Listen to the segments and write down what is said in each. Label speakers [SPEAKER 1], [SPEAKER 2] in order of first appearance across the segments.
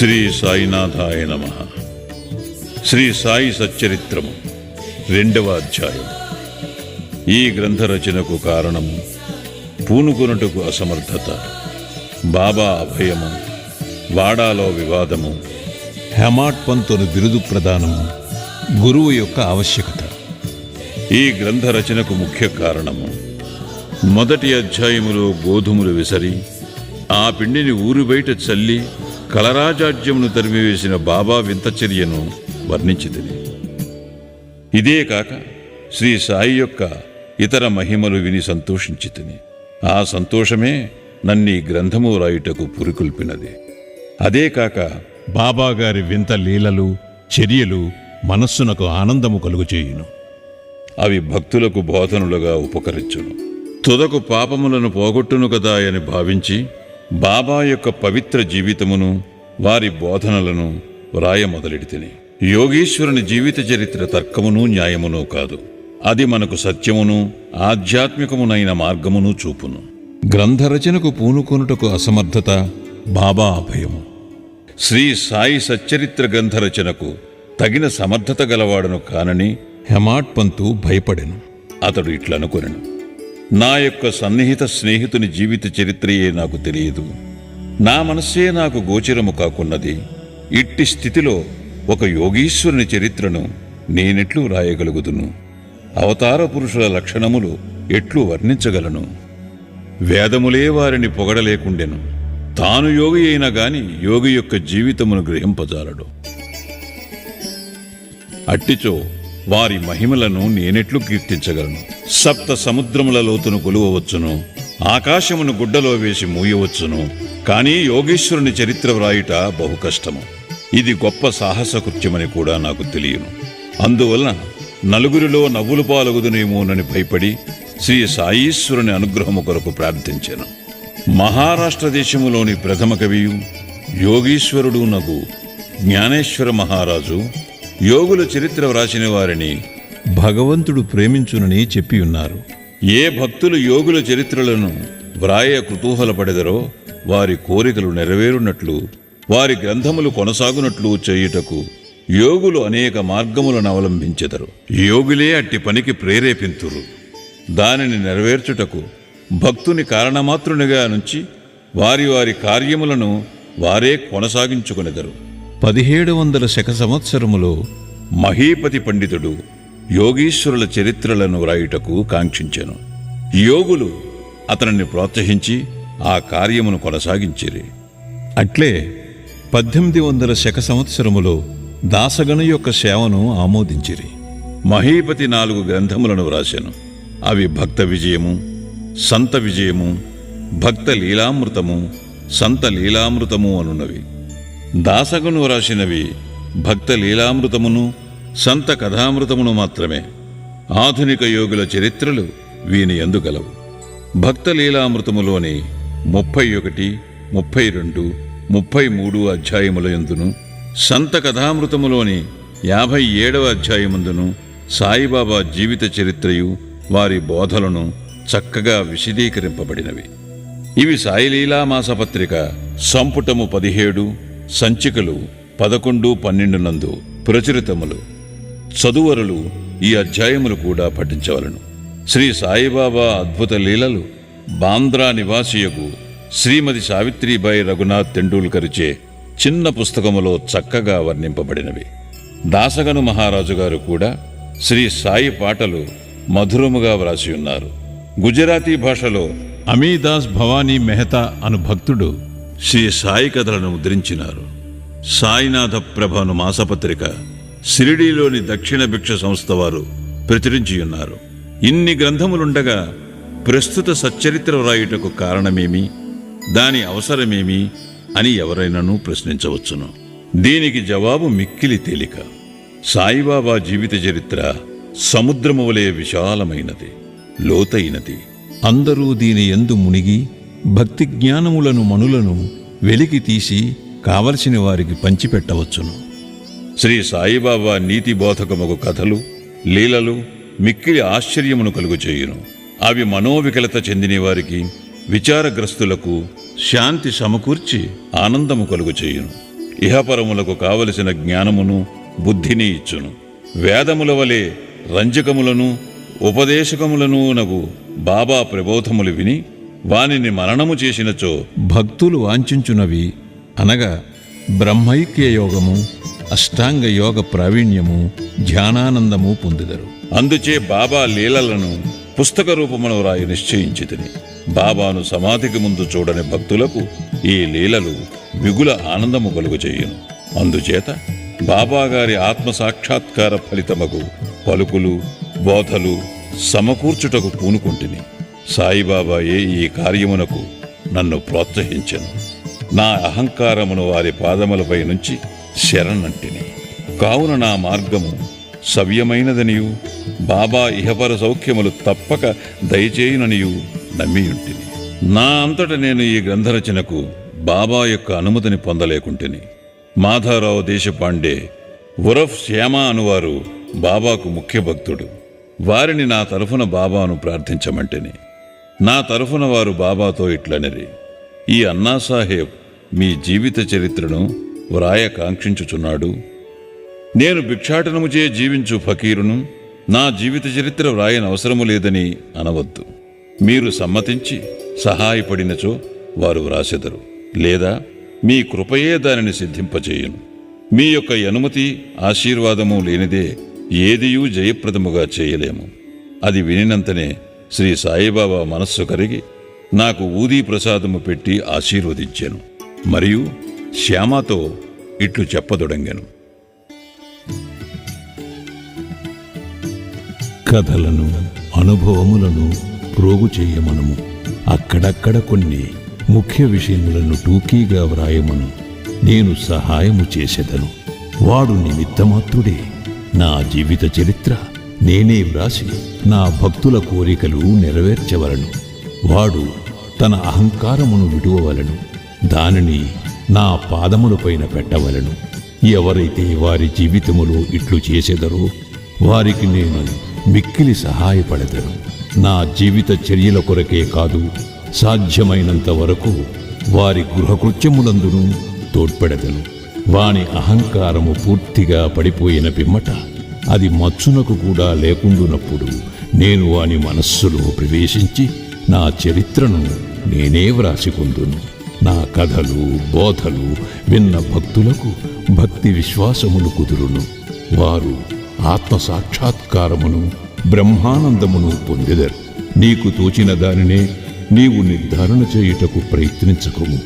[SPEAKER 1] శ్రీ సాయినాథాయ నమ. శ్రీ సాయి సచ్చరిత్రము రెండవ అధ్యాయం. ఈ గ్రంథ రచనకు కారణము పూనుకొనుటకు అసమర్థత బాబా అభయము వాడాలో వివాదము
[SPEAKER 2] హెమాట్ పంతును బిరుదు ప్రదానము గురువు యొక్క ఆవశ్యకత.
[SPEAKER 1] ఈ గ్రంథ రచనకు ముఖ్య కారణము మొదటి అధ్యాయములో గోధుమలు విసరి ఆ పిండిని ఊరు బయట చల్లి కళరాజాజ్యమును తరిమివేసిన బాబా వింత చర్యను వర్ణించితిని. ఇదే కాక శ్రీ సాయి యొక్క ఇతర మహిమలు విని సంతోషించితిని. ఆ సంతోషమే నన్ను గ్రంథము రాయుటకు పురికొల్పినది. అదే కాక
[SPEAKER 2] బాబా గారి వింత లీలలు చర్యలు మనస్సునకు ఆనందము కలుగుచేయును.
[SPEAKER 1] అవి భక్తులకు బోధనులుగా ఉపకరించును. తుదకు పాపములను పోగొట్టును కదా అని భావించి బాబా యొక్క పవిత్ర జీవితమును వారి బోధనలను వ్రాయ మొదలెడితిని. యోగీశ్వరుని జీవిత చరిత్ర తర్కమును న్యాయమును కాదు. అది మనకు సత్యమును ఆధ్యాత్మికమునైన మార్గమును చూపును.
[SPEAKER 2] గ్రంథరచనకు పూనుకొనుటకు అసమర్థత బాబా అభయము.
[SPEAKER 1] శ్రీ సాయి సచ్చరిత్ర గ్రంథరచనకు తగిన సమర్థత గలవాడను కానని
[SPEAKER 2] హెమాట్ పంతు భయపడెను.
[SPEAKER 1] అతడు ఇట్లనుకొనెను. నా యొక్క సన్నిహిత స్నేహితుని జీవిత చరిత్రయే నాకు తెలియదు. నా మనస్సే నాకు గోచరము కాకున్నది. ఇట్టి స్థితిలో ఒక యోగీశ్వరుని చరిత్రను నేనెట్లు రాయగలుగుదును. అవతార పురుషుల లక్షణములు ఎట్లు వర్ణించగలను. వేదములే వారిని పొగడలేకుండెను. తాను యోగి అయినా గాని యోగి యొక్క జీవితమును గ్రహింపజాలడు. అట్టిచో వారి మహిమలను నేనెట్లు కీర్తించగలను. సప్త సముద్రముల లోతును కొలువవచ్చును. ఆకాశమును గుడ్డలో వేసి మూయవచ్చును. కానీ యోగేశ్వరుని చరిత్ర వ్రాయుట బహు కష్టము. ఇది గొప్ప సాహసకృత్యమని కూడా నాకు తెలియను. అందువలన నలుగురిలో నవ్వులు పాలగుదునేమోనని భయపడి శ్రీ సాయీశ్వరుని అనుగ్రహము కొరకు ప్రార్థించాను. మహారాష్ట్ర దేశములోని ప్రథమ కవియు యోగీశ్వరుడు నగు జ్ఞానేశ్వర మహారాజు యోగుల చరిత్ర వ్రాసిన వారిని
[SPEAKER 2] భగవంతుడు ప్రేమించునని చెప్పి ఉన్నారు.
[SPEAKER 1] ఏ భక్తులు యోగుల చరిత్రలను వ్రాయ కుతూహలపడెదరో వారి కోరికలు నెరవేరునట్లు వారి గ్రంథములు కొనసాగునట్లు చేయుటకు యోగులు అనేక మార్గములను అవలంబించెదరు. యోగులే అట్టి పనికి ప్రేరేపింతురు. దానిని నెరవేర్చుటకు భక్తుని కారణమాత్రునిగా నుంచి వారి వారి కార్యములను వారే కొనసాగించుకునెదరు.
[SPEAKER 2] పదిహేడు వందల శక సంవత్సరములో
[SPEAKER 1] మహీపతి పండితుడు యోగీశ్వరుల చరిత్రలను వ్రాయుటకు కాంక్షించెను. యోగులు అతనిని ప్రోత్సహించి ఆ కార్యమును కొనసాగించిరి.
[SPEAKER 2] అట్లే పద్దెనిమిది వందల శక సంవత్సరములో దాసగను యొక్క సేవను ఆమోదించిరి.
[SPEAKER 1] మహీపతి నాలుగు గ్రంథములను వ్రాశాను అవి భక్త విజయము సంత విజయము భక్త లీలామృతము సంత లీలామృతము అనున్నవి. దాసగను వ్రాసినవి భక్త లీలామృతమును సంత కథామృతమును మాత్రమే. ఆధునిక యోగుల చరిత్రలు వీని ఎందుగలవు భక్త లీలామృతములోని ముప్పై ఒకటి ముప్పై రెండు ముప్పై మూడు అధ్యాయముల ఎందును సంత కథామృతములోని యాభై ఏడవ అధ్యాయముందును సాయిబాబా జీవిత చరిత్రయు వారి బోధలను చక్కగా విశదీకరింపబడినవి. ఇవి సాయిలీలా మాసపత్రిక సంపుటము పదిహేడు సంచికలు పదకొండు పన్నెండు నందు ప్రచురితములు. చదువరులు ఈ అధ్యాయములు కూడా పఠించవలను. శ్రీ సాయిబాబా అద్భుత లీలలు బాంద్రా నివాసియకు శ్రీమతి సావిత్రిబాయి రఘునాథ్ తెండూల్కర్చే చిన్న పుస్తకములో చక్కగా వర్ణింపబడినవి. దాసగను మహారాజు గారు కూడా శ్రీ సాయి పాటలు మధురముగా వ్రాసి ఉన్నారు గుజరాతీ భాషలో
[SPEAKER 2] అమీదాస్ భవానీ మెహతా అను భక్తుడు
[SPEAKER 1] శ్రీ సాయి కథలను ముద్రించినారు. సాయినాథ ప్రభను మాసపత్రిక షిరిడీలోని దక్షిణ భిక్ష సంస్థ వారు ప్రచురించియున్నారు. ఇన్ని గ్రంథములుండగా ప్రస్తుత సచ్చరిత్ర వ్రాయుటకు కారణమేమి? దాని అవసరమేమి? అని ఎవరైనాను ప్రశ్నించవచ్చును. దీనికి జవాబు మిక్కిలి తేలిక. సాయిబాబా జీవిత చరిత్ర సముద్రము వలె విశాలమైనది లోతైనది.
[SPEAKER 2] అందరూ దీని ఎందు మునిగి భక్తి జ్ఞానములను మనులను వెలికి తీసి కావలసిన వారికి పంచిపెట్టవచ్చును.
[SPEAKER 1] శ్రీ సాయిబాబా నీతి బోధకముగు కథలు లీలలు మిక్కిలి ఆశ్చర్యమును కలుగుచేయును అవి మనోవికలత చెందిన వారికి విచారగ్రస్తులకు శాంతి సమకూర్చి ఆనందము కలుగుచేయును ఇహపరములకు కావలసిన జ్ఞానమును బుద్ధిని ఇచ్చును. వేదముల వలె రంజకములను ఉపదేశకములను నగు బాబా ప్రబోధములు విని వానిని మరణము చేసినచో
[SPEAKER 2] భక్తులు వాంఛించునవి అనగా బ్రహ్మైక్య యోగము అష్టాంగ యోగ ప్రావీణ్యము ధ్యానానందము పొందుదరు.
[SPEAKER 1] అందుచే బాబా లీలలను పుస్తక రూపమును రాయి నిశ్చయించితిని. బాబాను సమాధికి ముందు చూడని భక్తులకు ఈ లీలలు మిగుల ఆనందము కలుగు చేయును. అందుచేత బాబాగారి ఆత్మ సాక్షాత్కార ఫలితమగు పలుకులు బోధలు సమకూర్చుటకు పూనుకుంటుని. సాయిబాబాయే ఈ కార్యమునకు నన్ను ప్రోత్సహించను. నా అహంకారమును వారి పాదములపై నుంచి శరణంటిని కావున నా మార్గము సవ్యమైనదనియు బాబా ఇహపర సౌఖ్యములు తప్పక దయచేయుననియు నమ్మియుంటిని. నా అంతట నేను ఈ గ్రంథరచనకు బాబా యొక్క అనుమతిని పొందలేకుంటిని. మాధారావు దేశపాండే ఉరఫ్ శ్యామ అనువారు బాబాకు ముఖ్య భక్తుడు వారిని నా తరఫున బాబాను ప్రార్థించమంటిని. నా తరఫున వారు బాబాతో ఇట్లనిరి. ఈ అన్నాసాహెబ్ మీ జీవిత చరిత్రను వ్రాయ కాంక్షించుచున్నాడు. నేను భిక్షాటనముచే జీవించు ఫకీరును నా జీవిత చరిత్ర వ్రాయనవసరము లేదని అనవద్దు. మీరు సమ్మతించి సహాయపడినచో వారు వ్రాసెదరు. లేదా మీ కృపయే దానిని సిద్ధింపచేయును మీ యొక్క అనుమతి ఆశీర్వాదము లేనిదే ఏదియూ జయప్రదముగా చేయలేము. అది వినినంతనే శ్రీ సాయిబాబా మనస్సు కరిగి నాకు ఊదీ ప్రసాదము పెట్టి ఆశీర్వదించాను. మరియు శ్యామతో ఇట్లు చెప్పదొడంగను.
[SPEAKER 2] కథలను అనుభవములను ప్రోగు చేయమనము. అక్కడక్కడ కొన్ని ముఖ్య విషయములను టూకీగా వ్రాయమను. నేను సహాయము చేసెదను. వాడు నిమిత్తమాత్రుడే. నా జీవిత చరిత్ర నేనే వ్రాసి నా భక్తుల కోరికలు నెరవేర్చవలను. వాడు తన అహంకారమును విడువవలను. దానిని నా పాదములపైన పెట్టవలను. ఎవరైతే వారి జీవితములో ఇట్లు చేసేదరో వారికి నేను మిక్కిలి సహాయపడదను. నా జీవిత చర్యల కొరకే కాదు సాధ్యమైనంత వరకు వారి గృహకృత్యములందును తోడ్పెడదను. వాని అహంకారము పూర్తిగా పడిపోయిన పిమ్మట అది మచ్చునకు కూడా లేకుండునప్పుడు నేను వాని మనస్సులో ప్రవేశించి నా చరిత్రను నేనే వ్రాసికొందును. నా కథలు బోధలు విన్న భక్తులకు భక్తి విశ్వాసములు కుదురును. వారు ఆత్మ సాక్షాత్కారమును బ్రహ్మానందమును పొందెదరు. నీకు తోచిన దానినే నీవు నిర్ధారణ చేయుటకు ప్రయత్నించకుము.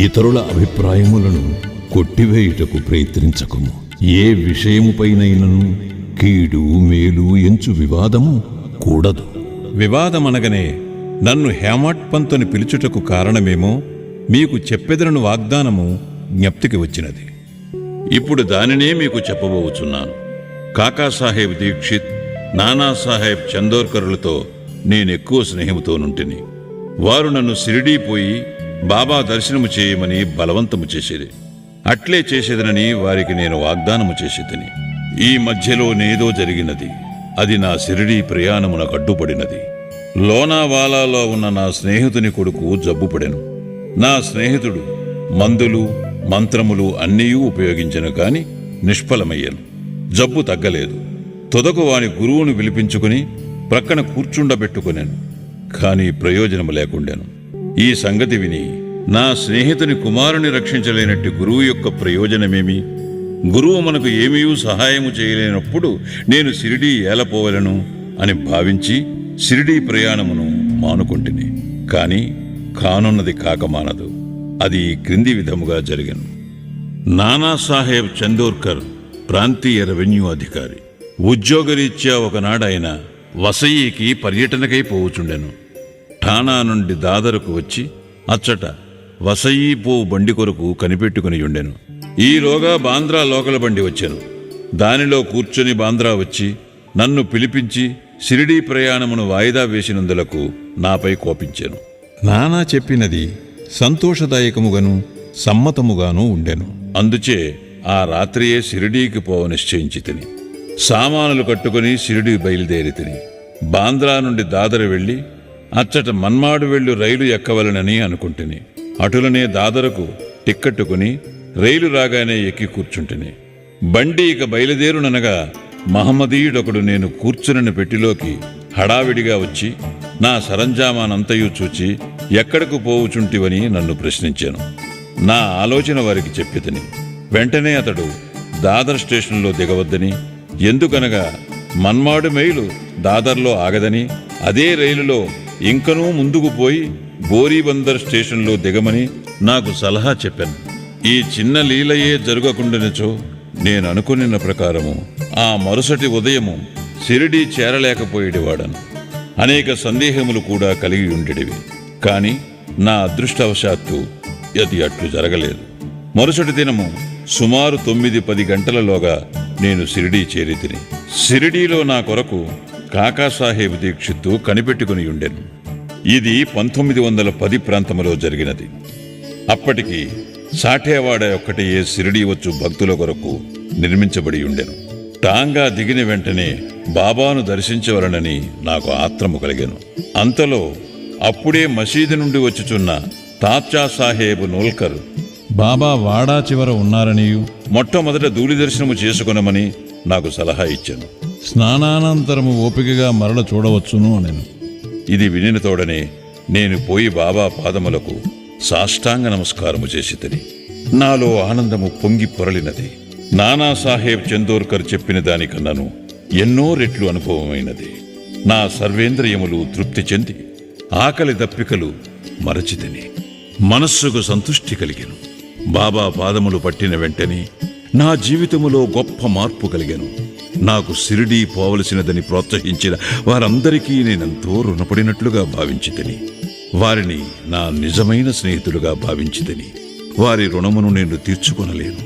[SPEAKER 2] ఇతరుల అభిప్రాయములను కొట్టివేయుటకు ప్రయత్నించకుము. ఏ విషయముపైనైనను కీడు మేలు ఎంచు వివాదము కూడదు.
[SPEAKER 1] వివాదమనగనే నన్ను హేమాట్ పంతుని పిలుచుటకు కారణమేమో? మీకు చెప్పెదరను వాగ్దానము జ్ఞప్తికి వచ్చినది. ఇప్పుడు దానినే మీకు చెప్పబోచున్నాను. కాకాసాహెబ్ దీక్షిత్ నానాసాహెబ్ చందోర్కరులతో నేనెక్కువ స్నేహముతోనుంటిని వారు నన్ను సిరిడీ పోయి బాబా దర్శనము చేయమని బలవంతము చేసేది అట్లే చేసేదనని వారికి నేను వాగ్దానము చేసేదని ఈ మధ్యలో నేదో జరిగినది. అది నా సిరిడీ ప్రయాణమునకు అడ్డుపడినది. లోనావాలాలో ఉన్న నా స్నేహితుని కొడుకు జబ్బుపడెను. నా స్నేహితుడు మందులు మంత్రములు అన్నీయూ ఉపయోగించను కాని నిష్ఫలమయ్యాను. జబ్బు తగ్గలేదు. తుదకు వాని గురువును పిలిపించుకుని ప్రక్కన కూర్చుండబెట్టుకున్నాను కాని ప్రయోజనము లేకుండాను. ఈ సంగతి విని నా స్నేహితుని కుమారుని రక్షించలేనట్టు గురువు యొక్క ప్రయోజనమేమి? గురువు మనకు ఏమీ సహాయము చేయలేనప్పుడు నేను సిరిడీ ఏలపోవలను అని భావించి సిరిడీ ప్రయాణమును మానుకుంటుని. కానీ కానున్నది కాకమానదు. అది క్రింది విధముగా జరిగను. నానాసాహెబ్ చందోర్కర్ ప్రాంతీయ రెవెన్యూ అధికారి. ఉద్యోగరీత్యా ఒకనాడైన వసయ్యకి పర్యటనకై పోవుచుండెను. ఠాణా నుండి దాదరుకు వచ్చి అచ్చట వసయ్యి పోవు బండి కొరకు కనిపెట్టుకుని ఉండెను ఈలోగా బాంద్రా లోకల బండి వచ్చాను. దానిలో కూర్చొని బాంద్రా వచ్చి నన్ను పిలిపించి షిరిడీ ప్రయాణమును వాయిదా వేసినందులకు నాపై కోపించాను.
[SPEAKER 2] నానా చెప్పినది సంతోషదాయకముగాను సమ్మతముగాను ఉండెను.
[SPEAKER 1] అందుచే ఆ రాత్రియే షిరిడీకి పోవ నిశ్చయించి తిని సామానులు కట్టుకుని షిరిడీ బయలుదేరి తిని బాంద్రా నుండి దాదర వెళ్ళి అచ్చట మన్మాడు వెళ్ళు రైలు ఎక్కవలనని అనుకుంటుని. అటులనే దాదరకు టిక్కట్టుకుని రైలు రాగానే ఎక్కి కూర్చుంటిని. బండి ఇక బయలుదేరుననగా మహమ్మదీయుడొకడు నేను కూర్చునని పెట్టిలోకి హడావిడిగా వచ్చి నా సరంజామానంతయు చూచి ఎక్కడకు పోవుచుంటివని నన్ను ప్రశ్నించాను. నా ఆలోచన వారికి చెప్పితిని వెంటనే అతడు దాదర్ స్టేషన్లో దిగవద్దని ఎందుకనగా మన్మాడు మైలు దాదర్లో ఆగదని అదే రైలులో ఇంకనూ ముందుకు పోయి బోరీబందర్ స్టేషన్లో దిగమని నాకు సలహా చెప్పాను. ఈ చిన్న లీలయే జరగకుండానచో నేను అనుకున్న ప్రకారము ఆ మరుసటి ఉదయము షిరిడీ చేరలేకపోయేటివాడను. అనేక సందేహములు కూడా కలిగి ఉండేటివి కానీ నా అదృష్టవశాత్తు అది అట్లు జరగలేదు. మరుసటి దినము సుమారు తొమ్మిది పది గంటలలోగా నేను సిరిడీ చేరి తిని సిరిడీలో నా కొరకు కాకాసాహేబ్ దీక్షిత్తు కనిపెట్టుకుని ఉండెను. ఇది పంతొమ్మిది వందల పది ప్రాంతంలో జరిగినది. అప్పటికి సాఠేవాడ ఒక్కటే సిరిడీ వచ్చు భక్తుల కొరకు నిర్మించబడి ఉండెను. టాంగా దిగిన వెంటనే బాబాను దర్శించవలనని నాకు ఆత్రము కలిగాను. అంతలో అప్పుడే మసీదు నుండి వచ్చుచున్న తాత్యా సాహేబ్ నోల్కర్.
[SPEAKER 2] బాబా వాడా చివర ఉన్నారనియు?
[SPEAKER 1] మొట్టమొదట ధూళి దర్శనము చేసుకునమని నాకు సలహా ఇచ్చాను.
[SPEAKER 2] స్నానానంతరము ఓపికగా మరల చూడవచ్చును నేను
[SPEAKER 1] ఇది వినిన తోడనే నేను పోయి బాబా పాదములకు సాష్టాంగ నమస్కారము చేసి తిని నాలో ఆనందము పొంగి పొరలినది. నానాసాహెబ్ చందోర్కర్ చెప్పిన దానికన్నాను ఎన్నో రెట్లు అనుభవమైనది. నా సర్వేంద్రియములు తృప్తి చెంది. ఆకలి దప్పికలు మరచితిని. మనస్సుకు సంతుష్టి కలిగాను. బాబా పాదములు పట్టిన వెంటనే నా జీవితములో గొప్ప మార్పు కలిగాను. నాకు సిరిడి పోవలసినదని ప్రోత్సహించిన వారందరికీ నేనెంతో రుణపడినట్లుగా భావించితిని. వారిని నా నిజమైన స్నేహితులుగా భావించితిని. వారి రుణమును నేను తీర్చుకొనలేను.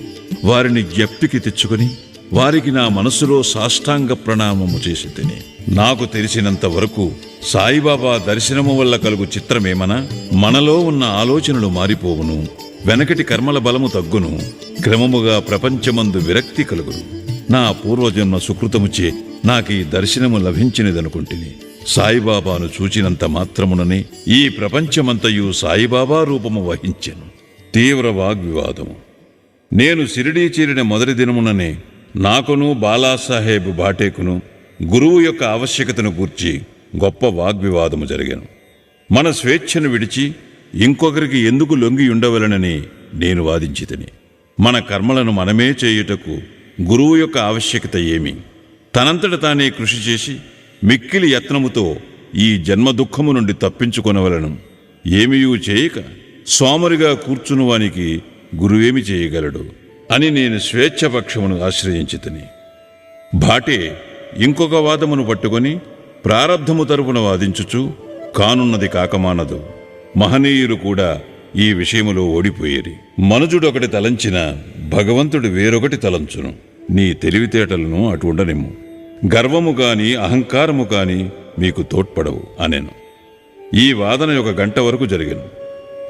[SPEAKER 1] వారిని జ్ఞప్తికి తెచ్చుకొని వారికి నా మనసులో సాష్టాంగ ప్రణామము చేసి తిని నాకు తెలిసినంత వరకు సాయిబాబా దర్శనము వల్ల కలుగు చిత్రమేమనా? మనలో ఉన్న ఆలోచనలు మారిపోవును వెనకటి కర్మల బలము తగ్గును క్రమముగా ప్రపంచమందు విరక్తి కలుగును. నా పూర్వజన్మ సుకృతముచే నాకీ దర్శనము లభించినదనుకుంటుని. సాయిబాబాను చూచినంత మాత్రముననే ఈ ప్రపంచమంతయు సాయిబాబా రూపము వహించెను. తీవ్ర వాగ్వివాదము. నేను సిరిడీ చేరిన మొదటి దినముననే నాకును బాలాసాహెబ్ బాటేకును గురువు యొక్క ఆవశ్యకతను గూర్చి గొప్ప వాగ్వివాదము జరిగాను. మన స్వేచ్ఛను విడిచి ఇంకొకరికి ఎందుకు లొంగి ఉండవలనని నేను వాదించితిని. మన కర్మలను మనమే చేయుటకు గురువు యొక్క ఆవశ్యకత ఏమి? తనంతట తానే కృషి చేసి మిక్కిలి యత్నముతో ఈ జన్మ దుఃఖము నుండి తప్పించుకొనవలను. ఏమియూ చేయక సోమరిగా కూర్చునువానికి గురువేమి చేయగలడు అని నేను స్వేచ్ఛపక్షమును ఆశ్రయించితిని. భాటే ఇంకొక వాదమును పట్టుకొని ప్రారబ్ధము తరపున వాదించుచు కానున్నది కాకమానదు. మహనీయులు కూడా ఈ విషయములో ఓడిపోయేరి మనుజుడొకటి తలంచిన భగవంతుడు వేరొకటి తలంచును. నీ తెలివితేటలను అటు ఉండనిమ్ము. గర్వము కాని అహంకారము కాని మీకు తోడ్పడవు అనేను. ఈ వాదన ఒక గంట వరకు జరిగాను.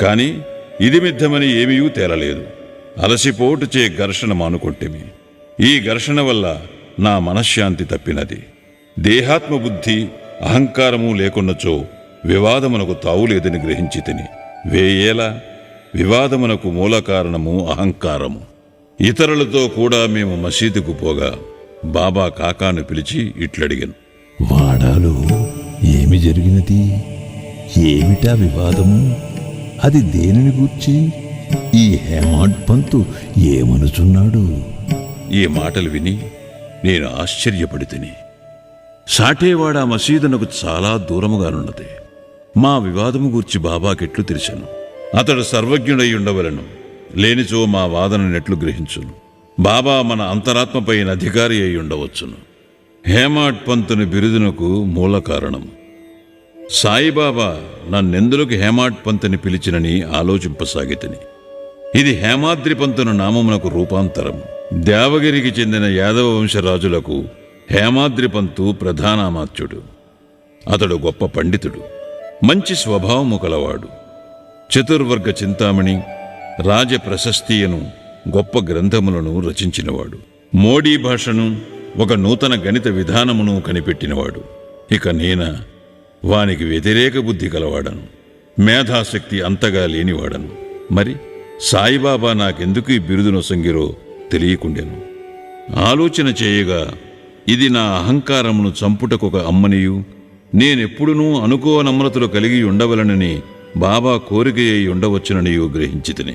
[SPEAKER 1] కాని ఇది మిద్దమని ఏమీయూ తేలలేదు. అలసిపోటుచే ఘర్షణ మానుకొంటిమి. ఈ ఘర్షణ వల్ల నా మనశ్శాంతి తప్పినది. దేహాత్మ బుద్ధి అహంకారము లేకున్నచో వివాదమునకు తావులేదని గ్రహించి తిని. వేయేలా వివాదమునకు మూల కారణము అహంకారము. ఇతరులతో కూడా మేము మసీదుకు పోగా బాబా కాకాను పిలిచి ఇట్లడిగాను.
[SPEAKER 3] వాడాలో ఏమి జరిగినది? ఏమిటా వివాదము? అది దేనిని గూర్చి? ఈ హేమాడ్ పంతు ఏమనుచున్నాడు?
[SPEAKER 1] ఈ మాటలు విని నేను ఆశ్చర్యపడి తిని సాటేవాడ మసీదునకు చాలా దూరముగానున్నది. మా వివాదము గూర్చి బాబాకెట్లు తెరిచాను. అతడు సర్వజ్ఞుడై ఉండవలను లేనిచో మా వాదన నెట్లు గ్రహించును. బాబా మన అంతరాత్మపైన అధికారి అయి ఉండవచ్చును హేమాట్ పంతుని బిరుదునకు మూల కారణం. సాయిబాబా నన్నెందులకు హేమాట్ పంతుని పిలిచినని ఆలోచింపసాగితిని. ఇది హేమాద్రి పంతున నామమునకు రూపాంతరం దేవగిరికి చెందిన యాదవ వంశరాజులకు హేమాద్రిపంతు ప్రధానామాత్యుడు. అతడు గొప్ప పండితుడు మంచి స్వభావము కలవాడు. చతుర్వర్గ చింతామణి రాజ ప్రశస్తియను గొప్ప గ్రంథములను రచించినవాడు. మోడీ భాషను ఒక నూతన గణిత విధానమును కనిపెట్టినవాడు. ఇక నేన వానికి వ్యతిరేక బుద్ధి కలవాడను. మేధాశక్తి అంతగా లేనివాడను. మరి సాయిబాబా నాకెందుకు ఈ బిరుదు నొసంగిరో తెలియకుండెను. ఆలోచన చేయగా ఇది నా అహంకారమును చంపుటకొక అమ్మనియు నేనెప్పుడునూ అనుకోనమ్రతలు కలిగి ఉండవలనని బాబా కోరిక అయి ఉండవచ్చుననియు గ్రహించితిని.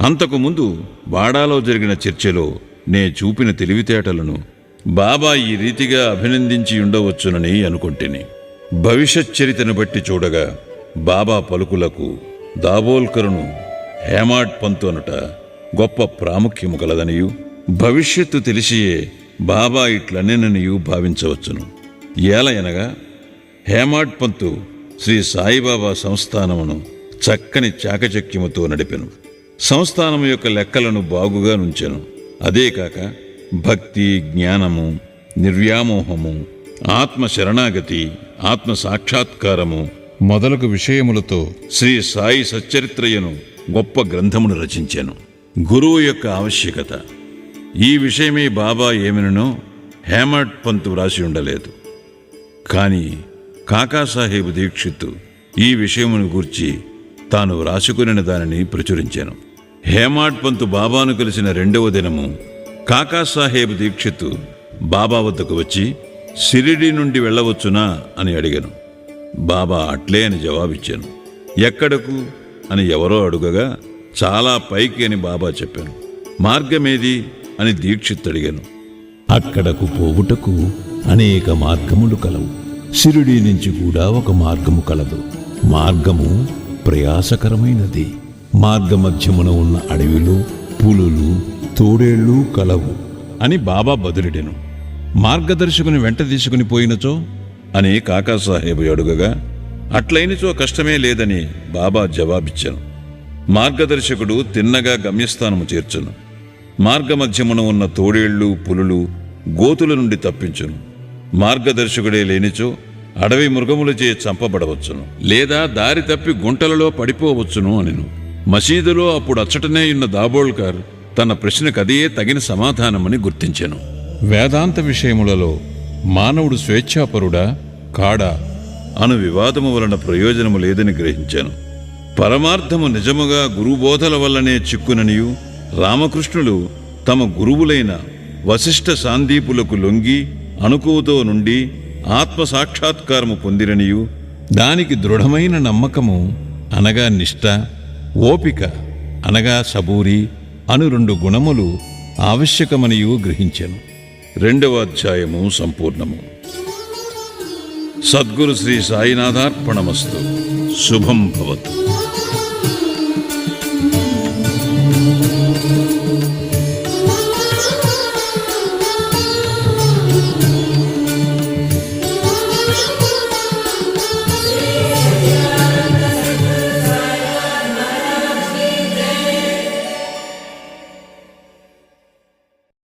[SPEAKER 1] అంతకుముందు బాడాలో వాడాలో జరిగిన చర్చలో నే చూపిన తెలివితేటలను బాబా ఈ రీతిగా అభినందించి ఉండవచ్చునని అనుకుంటుని. భవిష్యత్ చరితను బట్టి చూడగా బాబా పలుకులకు దాబోల్కరును హేమాడ్ పంతు అనుట గొప్ప ప్రాముఖ్యము గలదనియు. భవిష్యత్తు తెలిసియే బాబా ఇట్లనేననియు భావించవచ్చును. ఏలయనగా హేమాడ్ పంతు శ్రీ సాయిబాబా సంస్థానమును చక్కని చాకచక్యముతో నడిపెను. సంస్థానము యొక్క లెక్కలను బాగుగా నుంచెను. అదే కాక భక్తి జ్ఞానము నిర్వ్యామోహము ఆత్మ శరణాగతి ఆత్మ సాక్షాత్కారము మొదలగు విషయములతో శ్రీ సాయి సచ్చరిత్రయను గొప్ప గ్రంథమును రచించాను. గురువు యొక్క ఆవశ్యకత. ఈ విషయమే బాబా ఏమినో హేమట్ పంత్ వ్రాసి ఉండలేదు. కానీ కాకాసాహేబ్ దీక్షిత్ ఈ విషయమును గూర్చి తాను వ్రాసుకుని దానిని ప్రచురించాను. హేమాడ్ పంత్ బాబాను కలిసిన రెండవ దినము కాకాసాహేబ్ దీక్షిత్ బాబా వద్దకు వచ్చి సిరిడి నుండి వెళ్ళవచ్చునా? అని అడిగాను. బాబా అట్లే అని జవాబిచ్చాను. ఎక్కడకు? అని ఎవరో అడుగగా చాలా పైకి అని బాబా చెప్పాను. మార్గమేది అని దీక్షిత్ అడిగాను.
[SPEAKER 3] అక్కడకు పోవుటకు అనేక మార్గములు కలవు. సిరుడి నుంచి కూడా ఒక మార్గము కలదు. మార్గము ప్రయాసకరమైనది. మార్గమధ్యమున ఉన్న అడవిలు పులులు తోడేళ్ళు కలవు
[SPEAKER 1] అని బాబా బదులిడెను. మార్గదర్శకుని వెంట తీసుకుని పోయినచో అని కాకాసాహేబు అడుగగా అట్లయినచో కష్టమే లేదని బాబా జవాబిచ్చాను. మార్గదర్శకుడు తిన్నగా గమ్యస్థానము చేర్చును. మార్గమధ్యమున ఉన్న తోడేళ్ళు పులులు గోతుల నుండి తప్పించును. మార్గదర్శకుడే లేనిచో అడవి మృగములచే చంపబడవచ్చును. లేదా దారి తప్పి గుంటలలో పడిపోవచ్చును అనిను. మసీదులో అప్పుడు అచ్చటనే ఉన్న దాబోల్కర్ తన ప్రశ్నకు అదే తగిన సమాధానమని గుర్తించెను.
[SPEAKER 2] వేదాంత విషయములలో మానవుడు స్వేచ్ఛాపరుడా కాడా?
[SPEAKER 1] అను వివాదము వలన ప్రయోజనము లేదని గ్రహించాను. పరమార్థము నిజముగా గురుబోధల వల్లనే చిక్కుననియు రామకృష్ణులు తమ గురువులైన వశిష్ఠ సాందీపులకు లొంగి అనుకువతో నుండి ఆత్మ సాక్షాత్కారము పొందిరనియు
[SPEAKER 2] దానికి దృఢమైన నమ్మకము అనగా నిష్ట ఓపిక అనగా సబూరి అను రెండు గుణములు ఆవశ్యకమనియు గ్రహించెను.
[SPEAKER 1] రెండవ అధ్యాయము సంపూర్ణము. సద్గురు శ్రీ సాయినాథార్పణమస్తు. శుభం భవతు.